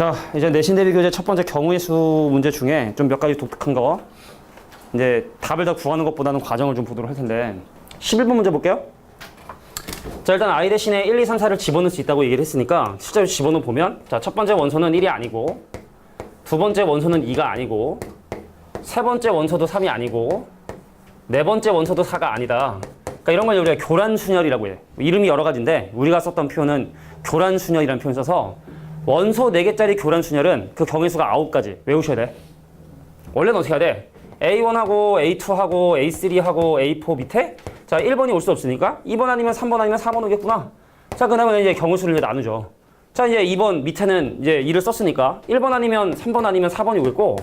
자, 이제 내신 대비 교재 첫 번째 경우의 수 문제 중에 좀 몇 가지 독특한 거. 이제 답을 다 구하는 것보다는 과정을 좀 보도록 할 텐데. 11번 문제 볼게요. 자, 일단 i 대신에 1, 2, 3, 4를 집어넣을 수 있다고 얘기를 했으니까 실제로 집어넣어 보면 자, 첫 번째 원소는 1이 아니고 두 번째 원소는 2가 아니고 세 번째 원소도 3이 아니고 네 번째 원소도 4가 아니다. 그러니까 이런 걸 우리가 교란 순열이라고 해. 이름이 여러 가지인데 우리가 썼던 표현은 교란 순열이라는 표현을 써서 원소 4개짜리 교란 순열은 그 경위수가 9가지 외우셔야 돼. 원래는 어떻게 해야 돼? A1하고 A2하고 A3하고 A4 밑에 자 1번이 올 수 없으니까 2번 아니면 3번 아니면 4번 오겠구나. 자 그다음에 이제 경우수를 이제 나누죠. 자 이제 2번 밑에는 이제 2를 썼으니까 1번 아니면 3번 아니면 4번이 오겠고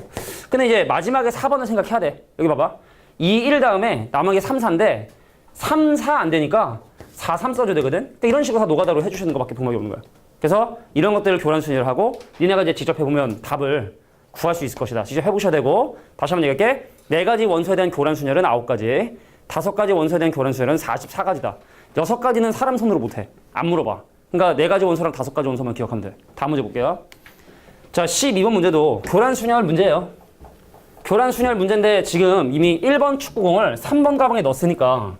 근데 이제 마지막에 4번을 생각해야 돼. 여기 봐봐. 2, 1 다음에 남은 게 3, 4인데 3, 4 안 되니까 4, 3 써줘야 되거든. 그러니까 이런 식으로 다 노가다로 해주시는 것밖에 방법이 없는 거야. 그래서 이런 것들을 교란 순위를 하고 니네가 이제 직접 해보면 답을 구할 수 있을 것이다. 직접 해보셔야 되고 다시 한번 얘기할게. 네 가지 원소에 대한 교란 순열은 아홉 가지, 다섯 가지 원소에 대한 교란 순열은 44가지다. 여섯 가지는 사람 손으로 못해. 안 물어봐. 그러니까 네 가지 원소랑 다섯 가지 원소만 기억하면 돼. 다음 문제 볼게요. 자, 12번 문제도 교란 순열 문제예요. 교란 순열 문제인데 지금 이미 1번 축구공을 3번 가방에 넣었으니까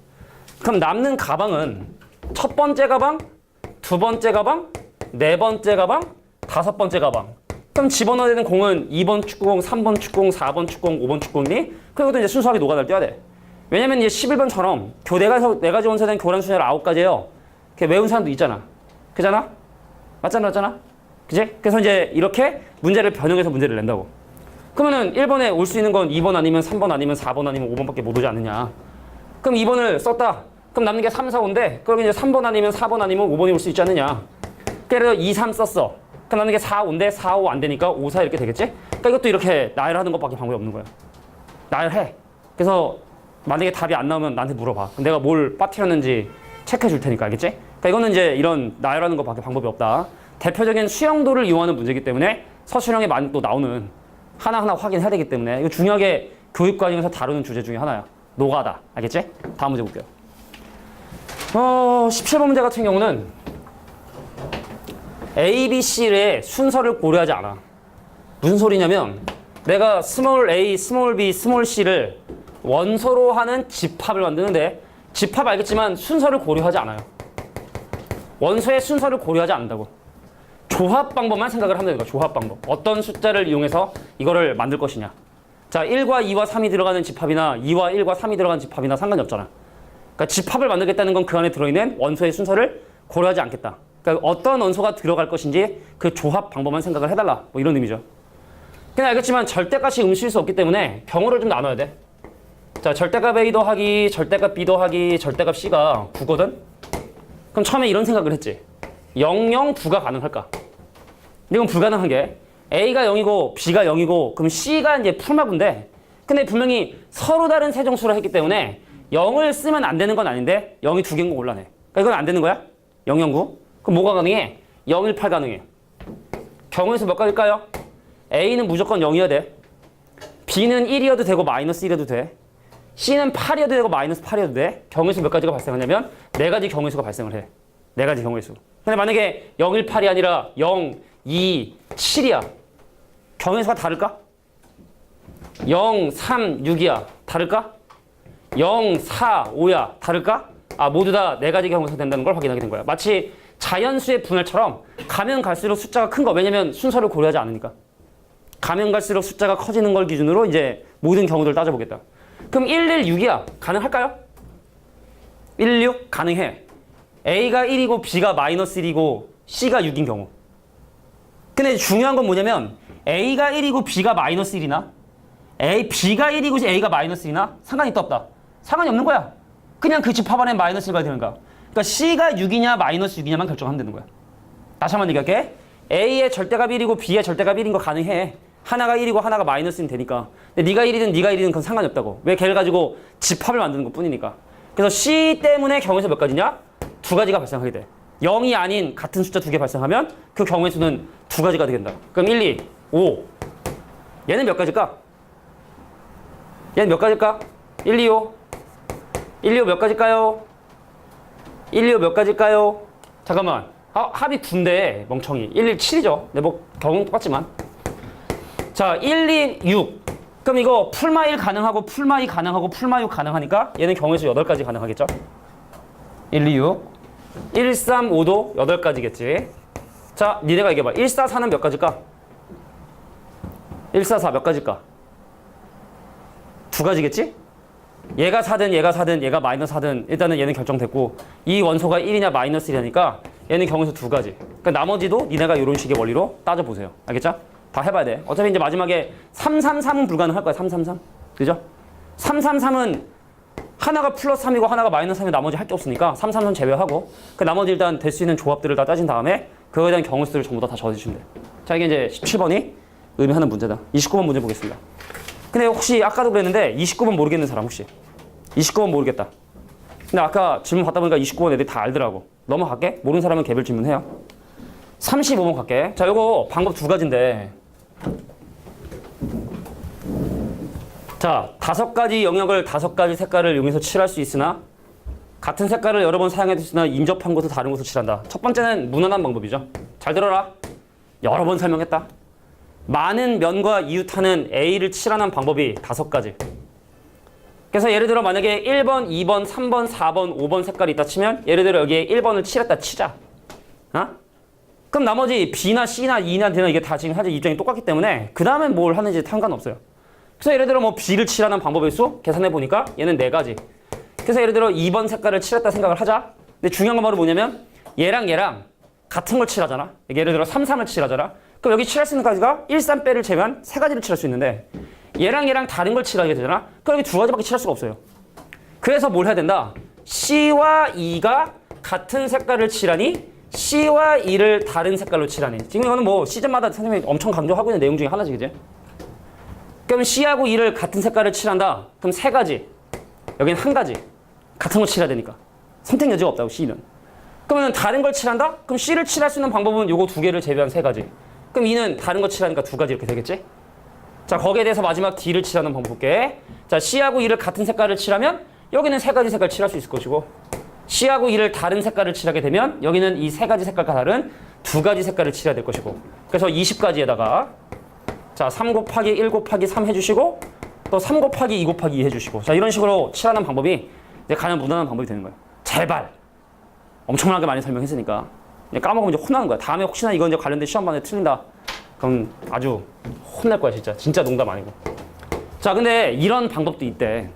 그럼 남는 가방은 첫 번째 가방, 두 번째 가방, 네 번째 가방, 다섯 번째 가방. 그럼 집어넣어야 되는 공은 2번 축구공, 3번 축구공, 4번 축구공, 5번 축구공이니 그리고 이제 순수하게 떼야 돼. 왜냐면 이제 11번처럼 교대가 네 가지 원소에 대한 교란 순열 9가지예요. 그 외운 사람도 있잖아. 그잖아? 맞잖아, 맞잖아? 그지? 그래서 이제 이렇게 문제를 변형해서 문제를 낸다고. 그러면은 1번에 올 수 있는 건 2번 아니면 3번 아니면 4번 아니면 5번밖에 못 오지 않느냐. 그럼 2번을 썼다. 그럼 남는 게 3, 4, 5인데 그럼 이제 3번 아니면 4번 아니면 5번이 올 수 있지 않느냐. 그래서 2, 3 썼어. 그럼 남는 게 4, 5인데 4, 5 안 되니까 5, 4 이렇게 되겠지? 그러니까 이것도 이렇게 나열하는 것밖에 방법이 없는 거야. 나열해. 그래서 만약에 답이 안 나오면 나한테 물어봐. 그럼 내가 뭘 빠뜨렸는지 체크해 줄 테니까 알겠지? 그러니까 이거는 이제 이런 나열하는 것밖에 방법이 없다. 대표적인 수영도를 이용하는 문제이기 때문에 서술형에 많이 또 나오는 하나하나 확인해야 되기 때문에 이거 중요하게 교육 과정에서 다루는 주제 중에 하나야. 노가다. 알겠지? 다음 문제 볼게요. 어, 17번 문제 같은 경우는 A, B, C의 순서를 고려하지 않아. 무슨 소리냐면 내가 스몰 A, 스몰 B, 스몰 C를 원소로 하는 집합을 만드는데 집합 알겠지만 순서를 고려하지 않아요. 원소의 순서를 고려하지 않는다고. 조합 방법만 생각을 하면 되는 거야. 조합 방법. 어떤 숫자를 이용해서 이거를 만들 것이냐. 자, 1과 2와 3이 들어가는 집합이나 2와 1과 3이 들어가는 집합이나 상관이 없잖아. 그러니까 집합을 만들겠다는 건 그 안에 들어있는 원소의 순서를 고려하지 않겠다. 그러니까 어떤 원소가 들어갈 것인지 그 조합 방법만 생각을 해달라. 뭐 이런 의미죠. 그냥 알겠지만 절대값이 음수일 수 없기 때문에 경우를 좀 나눠야 돼. 자, 절대값 A 더하기, 절대값 B 더하기, 절대값 C가 9거든? 그럼 처음에 이런 생각을 했지. 0, 0, 9가 가능할까? 이건 불가능한 게 A가 0이고 B가 0이고 그럼 C가 이제 풀마분데 근데 분명히 서로 다른 세정수를 했기 때문에 0을 쓰면 안 되는 건 아닌데 0이 두 개인 거 올라네. 그러니까 이건 안 되는 거야? 0, 0, 9. 그럼 뭐가 가능해? 0, 1, 8 가능해. 경우에서 몇 가지일까요? A는 무조건 0이어야 돼. B는 1이어도 되고 마이너스 1이어도 돼. C는 8이어도 되고 마이너스 8이어도 돼. 경우수 몇 가지가 발생하냐면 네 가지 경우수가 발생을 해. 네 가지 경우수. 근데 만약에 0, 1, 8이 아니라 0, 2, 7이야. 경우수가 다를까? 0, 3, 6이야. 다를까? 0, 4, 5야. 다를까? 아, 모두 다 네 가지 경우수가 된다는 걸 확인하게 된 거야. 마치 자연수의 분할처럼 가면 갈수록 숫자가 큰 거. 왜냐면 순서를 고려하지 않으니까. 가면 갈수록 숫자가 커지는 걸 기준으로 이제 모든 경우들을 따져보겠다. 그럼 116이야. 가능할까요? 116 가능해. A가 1이고 B가 마이너스 1이고 C가 6인 경우. 근데 중요한 건 뭐냐면 A가 1이고 B가 마이너스 1이나 A, B가 1이고 A가 마이너스 1이나 상관이 있다 없다. 상관이 없는 거야. 그냥 그 집 합 안에 마이너스 1가 되는 거야. 그러니까 C가 6이냐 마이너스 6이냐만 결정하면 되는 거야. 다시 한번 얘기할게. A의 절대값 1이고 B의 절대값 1인 거 가능해. 하나가 1이고 하나가 마이너스는 되니까. 근데 네가 1이든 네가 1이든 그건 상관이 없다고. 왜 걔를 가지고 집합을 만드는 것 뿐이니까. 그래서 C 때문에 경우에서 몇 가지냐? 두 가지가 발생하게 돼. 0이 아닌 같은 숫자 두 개 발생하면 그 경우의 수는 두 가지가 되겠다. 그럼 1, 2, 5. 얘는 몇 가지일까? 얘는 몇 가지일까? 1, 2, 5. 1, 2, 5 몇 가지일까요? 1, 2, 5 몇 가지일까요? 잠깐만. 아, 합이 9인데 멍청이. 1, 1, 7이죠. 근데 뭐 경우 똑같지만. 자, 1, 2, 6. 그럼 이거 풀마 1 가능하고 풀마 2 가능하고 풀마 6 가능하니까 얘는 경우에서 8가지 가능하겠죠? 1, 2, 6. 1, 3, 5도 8가지겠지. 자, 니네가 얘기해봐. 1, 4, 4는 몇 가지일까? 1, 4, 4 몇 가지일까? 두 가지겠지? 얘가 4든 얘가 4든 얘가 마이너스 4든 일단은 얘는 결정됐고 이 원소가 1이냐 마이너스 1이냐니까 얘는 경우에서 두 가지. 그러니까 나머지도 니네가 이런 식의 원리로 따져보세요. 알겠죠? 다 해봐야 돼. 어차피 이제 마지막에 333은 불가능할 거야. 333. 그죠? 333은 하나가 플러스 3이고 하나가 마이너스 3이 나머지 할 게 없으니까 333 제외하고 그 나머지 일단 될 수 있는 조합들을 다 따진 다음에 그거에 대한 경우 수를 전부 다, 다 적어주시면 돼요. 자 이게 이제 17번이 의미하는 문제다. 29번 문제 보겠습니다. 근데 혹시 아까도 그랬는데 29번 모르겠는 사람 혹시 29번 모르겠다. 근데 아까 질문 받다 보니까 29번 애들이 다 알더라고. 넘어갈게. 모르는 사람은 개별 질문해요. 35번 갈게. 자, 요거 방법 두 가지인데. 자, 다섯 가지 영역을 다섯 가지 색깔을 이용해서 칠할 수 있으나 같은 색깔을 여러 번 사용했으나 인접한 곳을 다른 곳으로 칠한다. 첫 번째는 무난한 방법이죠. 잘 들어라. 여러 번 설명했다. 많은 면과 이웃하는 A를 칠하는 방법이 다섯 가지. 그래서 예를 들어 만약에 1번, 2번, 3번, 4번, 5번 색깔이 있다 치면 예를 들어 여기에 1번을 칠했다 치자. 어? 그럼 나머지 B나 C나 E나 D나 이게 다 지금 사실 입장이 똑같기 때문에 그 다음에 뭘 하는지 상관없어요. 그래서 예를 들어 뭐 B를 칠하는 방법의 수 계산해 보니까 얘는 네 가지. 그래서 예를 들어 2번 색깔을 칠했다 생각을 하자. 근데 중요한 건 바로 뭐냐면 얘랑 얘랑 같은 걸 칠하잖아. 예를 들어 3, 3을 칠하잖아. 그럼 여기 칠할 수 있는 가지가 1, 3 빼를 제외한 세 가지를 칠할 수 있는데 얘랑 얘랑 다른 걸 칠하게 되잖아. 그럼 여기 두 가지밖에 칠할 수가 없어요. 그래서 뭘 해야 된다? C와 E가 같은 색깔을 칠하니 C와 E를 다른 색깔로 칠하니. 지금 이거는 뭐 시즌마다 선생님이 엄청 강조하고 있는 내용 중에 하나지, 그지? 그럼 C하고 E를 같은 색깔을 칠한다. 그럼 세 가지. 여기는 한 가지. 같은 거 칠해야 되니까. 선택 여지가 없다고, C는. 그러면 다른 걸 칠한다? 그럼 C를 칠할 수 있는 방법은 요거 두 개를 제외한 세 가지. 그럼 E는 다른 거 칠하니까 두 가지 이렇게 되겠지? 자, 거기에 대해서 마지막 D를 칠하는 방법 볼게. 자, C하고 E를 같은 색깔을 칠하면 여기는 세 가지 색깔 칠할 수 있을 것이고 C하고 E를 다른 색깔을 칠하게 되면 여기는 이 세 가지 색깔과 다른 두 가지 색깔을 칠해야 될 것이고 그래서 20가지에다가 자, 3 곱하기 1 곱하기 3 해주시고 또 3 곱하기 2 곱하기 2 해주시고 자, 이런 식으로 칠하는 방법이 이제 가장 무난한 방법이 되는 거예요. 제발! 엄청나게 많이 설명했으니까 까먹으면 이제 혼나는 거야. 다음에 혹시나 이거 이제 관련된 시험반에 틀린다. 그럼 아주 혼날 거야, 진짜. 진짜 농담 아니고. 자, 근데 이런 방법도 있대.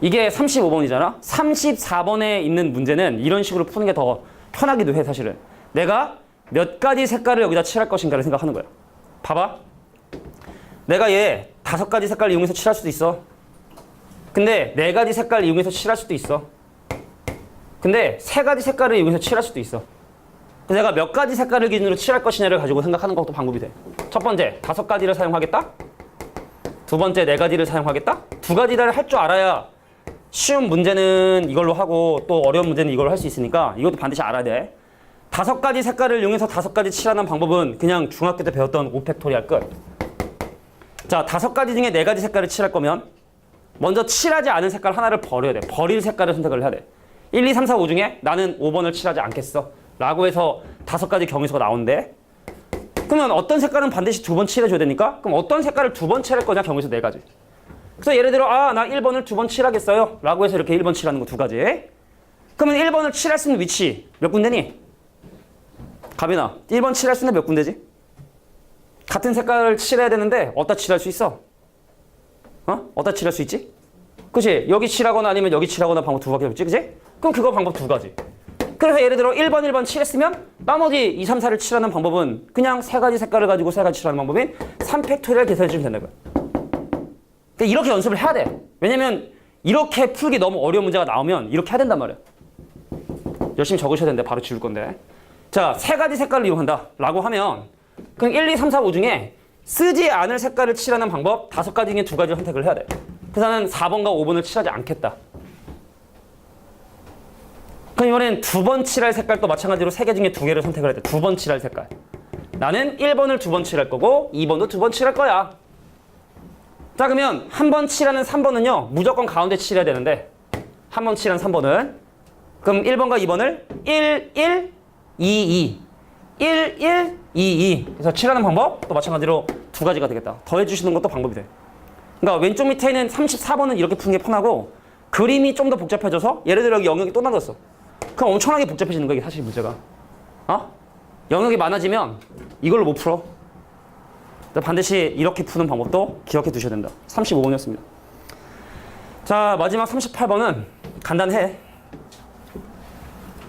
이게 35번이잖아? 34번에 있는 문제는 이런 식으로 푸는 게 더 편하기도 해, 사실은. 내가 몇 가지 색깔을 여기다 칠할 것인가를 생각하는 거야. 봐봐. 내가 얘 다섯 가지 색깔을 이용해서 칠할 수도 있어. 근데 네 가지 색깔을 이용해서 칠할 수도 있어. 근데 세 가지 색깔을 이용해서 칠할 수도 있어. 내가 몇 가지 색깔을 기준으로 칠할 것이냐를 가지고 생각하는 것도 방법이 돼. 첫 번째, 다섯 가지를 사용하겠다. 두 번째, 네 가지를 사용하겠다. 두 가지를 할 줄 알아야 쉬운 문제는 이걸로 하고 또 어려운 문제는 이걸로 할 수 있으니까 이것도 반드시 알아야 돼. 다섯 가지 색깔을 이용해서 다섯 가지 칠하는 방법은 그냥 중학교 때 배웠던 오펙토리알 끝. 자, 다섯 가지 중에 네 가지 색깔을 칠할 거면 먼저 칠하지 않은 색깔 하나를 버려야 돼. 버릴 색깔을 선택을 해야 돼. 1, 2, 3, 4, 5 중에 나는 5번을 칠하지 않겠어. 라고 해서 다섯 가지 경위서가 나오는데 그러면 어떤 색깔은 반드시 두 번 칠해줘야 되니까 그럼 어떤 색깔을 두 번 칠할 거냐 경위서 네 가지. 그래서 예를 들어 아 나 1번을 두 번 칠하겠어요. 라고 해서 이렇게 1번 칠하는 거 두 가지. 그러면 1번을 칠할 수 있는 위치 몇 군데니? 가빈아 1번 칠할 수 있는 몇 군데지? 같은 색깔을 칠해야 되는데 어디다 칠할 수 있어? 어? 어디다 칠할 수 있지? 그치? 여기 칠하거나 아니면 여기 칠하거나 방법 두 가지 없지? 그치? 그럼 그거 방법 두 가지. 그래서 예를 들어 1번, 1번 칠했으면 나머지 2, 3, 4를 칠하는 방법은 그냥 세 가지 색깔을 가지고 세 가지 칠하는 방법인 3팩토리얼 계산해 주면 된다고요. 그러니까 이렇게 연습을 해야 돼. 왜냐면 이렇게 풀기 너무 어려운 문제가 나오면 이렇게 해야 된단 말이야. 열심히 적으셔야 되는데 바로 지울 건데. 자, 세 가지 색깔을 이용한다 라고 하면 그럼 1, 2, 3, 4, 5 중에 쓰지 않을 색깔을 칠하는 방법 다섯 가지 중에 두 가지를 선택을 해야 돼. 그래서 나는 4번과 5번을 칠하지 않겠다. 그럼 이번엔 두 번 칠할 색깔도 마찬가지로 세 개 중에 두 개를 선택을 해야 돼. 두 번 칠할 색깔. 나는 1번을 두 번 칠할 거고 2번도 두 번 칠할 거야. 자 그러면 한 번 칠하는 3번은요. 무조건 가운데 칠해야 되는데 한 번 칠한 3번은 그럼 1번과 2번을 1, 1, 2, 2 1, 1, 2, 2. 그래서 칠하는 방법 또 마찬가지로 두 가지가 되겠다. 더해 주시는 것도 방법이 돼. 그러니까 왼쪽 밑에 있는 34번은 이렇게 푸는 게 편하고 그림이 좀 더 복잡해져서 예를 들어 여기 영역이 또 나눴어. 그럼 엄청나게 복잡해지는 거야 이게 사실 문제가. 어? 영역이 많아지면 이걸로 못 풀어. 반드시 이렇게 푸는 방법도 기억해 두셔야 된다. 35번이었습니다. 자 마지막 38번은 간단해.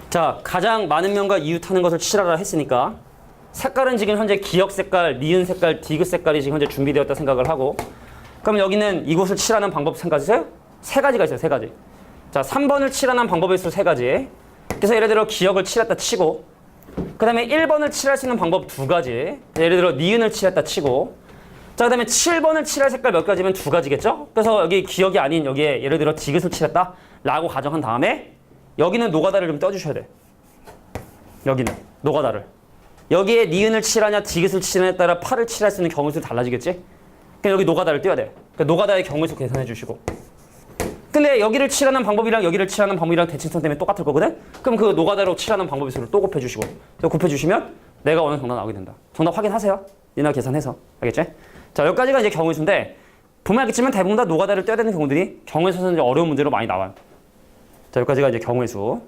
자 가장 많은 면과 이웃하는 것을 칠하라 했으니까 색깔은 지금 현재 기역 색깔, 니은 색깔, 디귿 색깔이 지금 현재 준비되었다 생각을 하고 그럼 여기는 이곳을 칠하는 방법 생각하세요? 세 가지가 있어요, 세 가지. 자, 3번을 칠하는 방법이 있어 세 가지. 그래서 예를 들어 기역을 칠했다 치고 그 다음에 1번을 칠할 수 있는 방법 두 가지. 예를 들어 니은을 칠했다 치고 자, 그 다음에 7번을 칠할 색깔 몇 가지면 두 가지겠죠? 그래서 여기 기억이 아닌 여기에 예를 들어 디귿을 칠했다 라고 가정한 다음에 여기는 노가다를 좀 떠주셔야 돼. 여기는 노가다를. 여기에 니은을 칠하냐 디귿을 칠하냐에 따라 팔을 칠할 수 있는 경우수 달라지겠지? 그럼 여기 노가다를 띄워야 돼. 그러니까 노가다의 경우수 계산해 주시고. 근데 여기를 칠하는 방법이랑 여기를 칠하는 방법이랑 대칭성 때문에 똑같을 거거든? 그럼 그 노가다로 칠하는 방법의 수를 또 곱해주시고. 그래서 곱해주시면 내가 원하는 정답 나오게 된다. 정답 확인하세요. 니나 계산해서. 알겠지? 자, 여기까지가 이제 경우의 수인데, 보면 알겠지만 대부분 다 노가다를 떼야 되는 경우들이 경우의 수에서 어려운 문제로 많이 나와요. 자, 여기까지가 이제 경우의 수.